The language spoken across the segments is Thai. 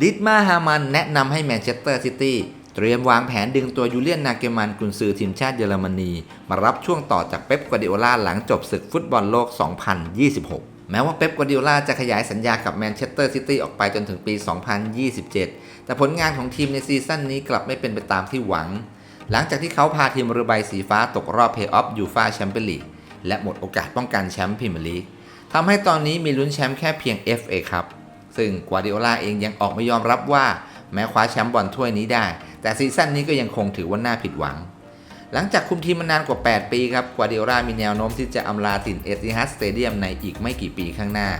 ดิดมาฮามันแนะนำให้แมนเชสเตอร์ซิตี้เตรียมวางแผนดึงตัวยูเลียนนาเกมันกุนซือทีมชาติเยอรมนี มารับช่วงต่อจากเป๊ปกวาดิโอลาหลังจบศึกฟุตบอลโลก 2026 แม้ว่าเป๊ปกวาดิโอลาจะขยายสัญญากับแมนเชสเตอร์ซิตี้ออกไปจนถึงปี 2027 แต่ผลงานของทีมในซีซั่นนี้กลับไม่เป็นไปตามที่หวัง หลังจากที่เขาพาทีมเรือใบสีฟ้าตกรอบเพย์ออฟยูฟาแชมเปี้ยนลีกและหมดโอกาสป้องกันแชมป์พรีเมียร์ลีกทำให้ตอนนี้มีลุ้นแชมป์แค่เพียง FA ครับ ซึ่งกัวดิโอลาเองยังออกมายอมรับว่าแม้คว้าแชมป์บอลถ้วยนี้ได้ แต่ซีซั่นนี้ก็ยังคงถือว่าน่าผิดหวัง หลังจากคุมทีมมานานกว่า 8 ปีครับกัวดิโอลามีแนวโน้มที่จะอำลาถิ่นเอติฮัดสเตเดียมในอีกไม่กี่ปีข้างหน้า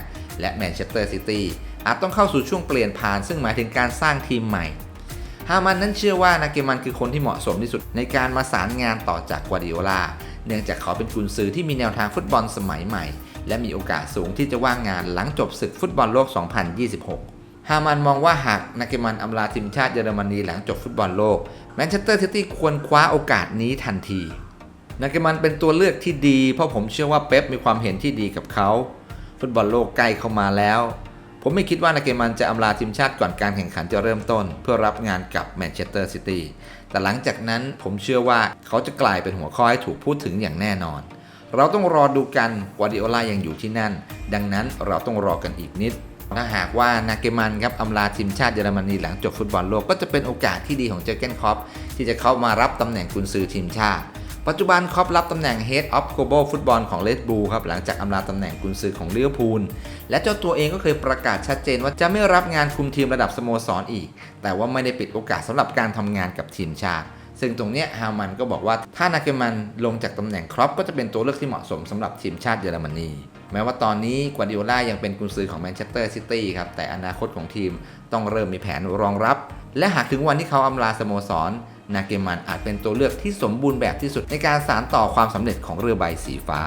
และแมนเชสเตอร์ซิตี้อาจต้องเข้าสู่ช่วงเปลี่ยนผ่าน ซึ่งหมายถึงการสร้างทีมใหม่ ฮามันนั้นเชื่อว่านาเกมันคือคนที่เหมาะสมที่สุดในการมาสารงานต่อจากกัวดิโอลา เนื่องจากเขาเป็นกุนซือที่มีแนวทางฟุตบอลสมัยใหม่ และมีโอกาสสูงที่จะว่างงานหลังจบศึกฟุตบอลโลก 2026 ฮามันมองว่าหากนาเกมันอำลาทีมชาติเยอรมนีหลังจบฟุตบอลโลกแมนเชสเตอร์ซิตี้ควรคว้าโอกาสนี้ทันทีนาเกมันเป็นตัวเลือกที่ดี เพราะผมเชื่อว่าเป๊ปมีความเห็นที่ดีกับเขา ฟุตบอลโลกใกล้เข้ามาแล้ว ผมไม่คิดว่านาเกมันจะอำลาทีมชาติก่อนการแข่งขันจะเริ่มต้น เพื่อรับงานกับแมนเชสเตอร์ซิตี้แต่หลังจากนั้นผมเชื่อว่าเขาจะกลายเป็นหัวข้อให้ถูกพูดถึงอย่างแน่นอน เราต้องรอดูกันกวาดิโอลายังอยู่ที่นั่น ดังนั้นเราต้องรอกันอีกนิดถ้าหากว่านาเกมันครับอำลาทีมชาติเยอรมนีหลังจบฟุตบอลโลกก็จะเป็นโอกาสที่ดีของเจอเกนคอปที่จะเข้ามารับตำแหน่งกุนซือทีมชาติ ปัจจุบันคล็อปรับตำแหน่ง Head of Global Football ของ Red Bull ครับหลังจากอำลาตำแหน่งกุนซือของลิเวอร์พูล และเจ้าตัวเองก็เคยประกาศชัดเจนว่าจะไม่รับงานคุมทีมระดับสโมสรออีก แต่ว่าไม่ได้ปิดโอกาสสำหรับการทำงานกับทีมชาติซึ่งตรงเนี้ยฮามันก็บอกว่าถ้านาเกมันลงจากตำแหน่งครอปก็จะเป็นตัวเลือกที่เหมาะสมสำหรับทีมชาติเยอรมนี แม้ว่าตอนนี้กวาดิโอลายังเป็นกุนซือของแมนเชสเตอร์ซิตี้ครับแต่อนาคตของทีมต้องเริ่มมีแผนรองรับ และหากถึงวันที่เขาอำลาสโมสร นาเกมันอาจเป็นตัวเลือกที่สมบูรณ์แบบที่สุดในการสานต่อความสำเร็จของเรือใบสีฟ้า